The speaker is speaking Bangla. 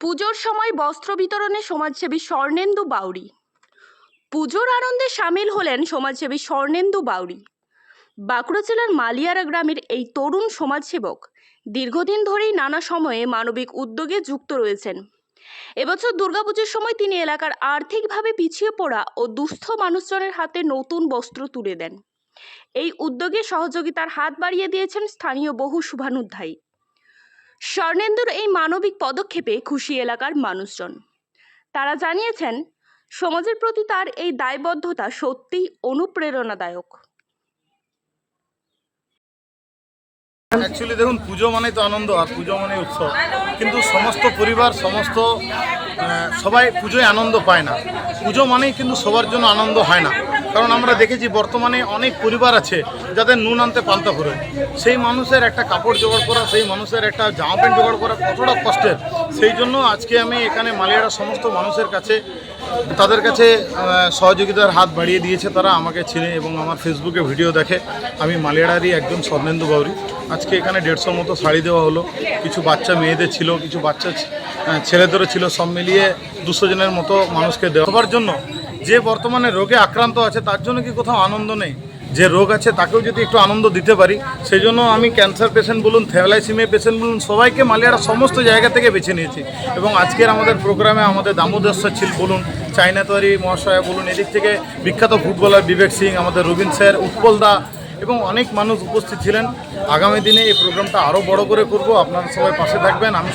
পুজোর সময় বস্ত্র বিতরণে সমাজসেবী স্বর্ণেন্দু বাউরি। পুজোর আনন্দে সামিল হলেন সমাজসেবী স্বর্ণেন্দু বাউরি। বাঁকুড়া জেলার মালিয়ারা গ্রামের এই তরুণ সমাজসেবক দীর্ঘদিন ধরেই নানা সময়ে মানবিক উদ্যোগে যুক্ত রয়েছেন। এবছর দুর্গাপুজোর সময় তিনি এলাকার আর্থিকভাবে পিছিয়ে পড়া ও দুস্থ মানুষজনের হাতে নতুন বস্ত্র তুলে দেন। এই উদ্যোগে সহযোগিতার হাত বাড়িয়ে দিয়েছেন স্থানীয় বহু শুভানুধ্যায়ী। স্বর্ণেন্দুর এই মানবিক পদক্ষেপে খুশি এলাকার মানুষজন। তারা জানিয়েছেন, সমাজের প্রতি তার এই দায়বদ্ধতা সত্যিই অনুপ্রেরণাদায়ক। অ্যাকচুয়ালি দেখুন, পুজো মানে তো আনন্দ আর পুজো মানে উৎসব। কিন্তু সমস্ত পরিবার, সমস্ত সবাই পুজোয় আনন্দ পায় না। পুজো মানেই কিন্তু সবার জন্য আনন্দ হয় না। কারণ আমরা দেখেছি বর্তমানে অনেক পরিবার আছে যাদের নুন আনতে পান্তা করে সেই মানুষের একটা কাপড় জোগাড় করা, সেই মানুষের একটা জামা প্যান্ট জোগাড় করা কতটা কষ্টের। সেই জন্য আজকে আমি এখানে মালিয়ারা সমস্ত মানুষের কাছে, তাদের কাছে সহযোগিতার হাত বাড়িয়ে দিয়েছে তারা আমাকে চিনে এবং আমার ফেসবুকে ভিডিও দেখে। আমি মালিয়াড়ারই একজন স্বর্ণেন্দু বাউরি আজকে এখানে দেড়শোর মতো শাড়ি দেওয়া হলো। কিছু বাচ্চা মেয়েদের ছিল, কিছু বাচ্চা ছেলেদেরও ছিল। সব মিলিয়ে দুশো জনের মতো মানুষকে দেওয়া জন্য যে বর্তমানে রোগে আক্রান্ত আছে, তার জন্য কি কোথাও আনন্দ নেই? যে রোগ আছে, তাকেও যদি একটু আনন্দ দিতে পারি, সেই জন্য আমি ক্যান্সার পেশেন্ট বলুন থ্যালাইসিমিয়া পেশেন্ট বলুন, সবাইকে মালিয়ারা সমস্ত জায়গা থেকে বেছে নিয়েছি। এবং আজকের আমাদের প্রোগ্রামে আমাদের দামোদর ছিল বলুন চাইনা তৈরি মহাশয়া বলুন, এদিক থেকে বিখ্যাত ফুটবলার বিবেক সিং, আমাদের রবীন স্যার, উৎপল দা এবং অনেক মানুষ উপস্থিত ছিলেন। আগামী দিনে এই প্রোগ্রামটা আরও বড় করে করব। আপনারা সবাই পাশে থাকবেন। আমি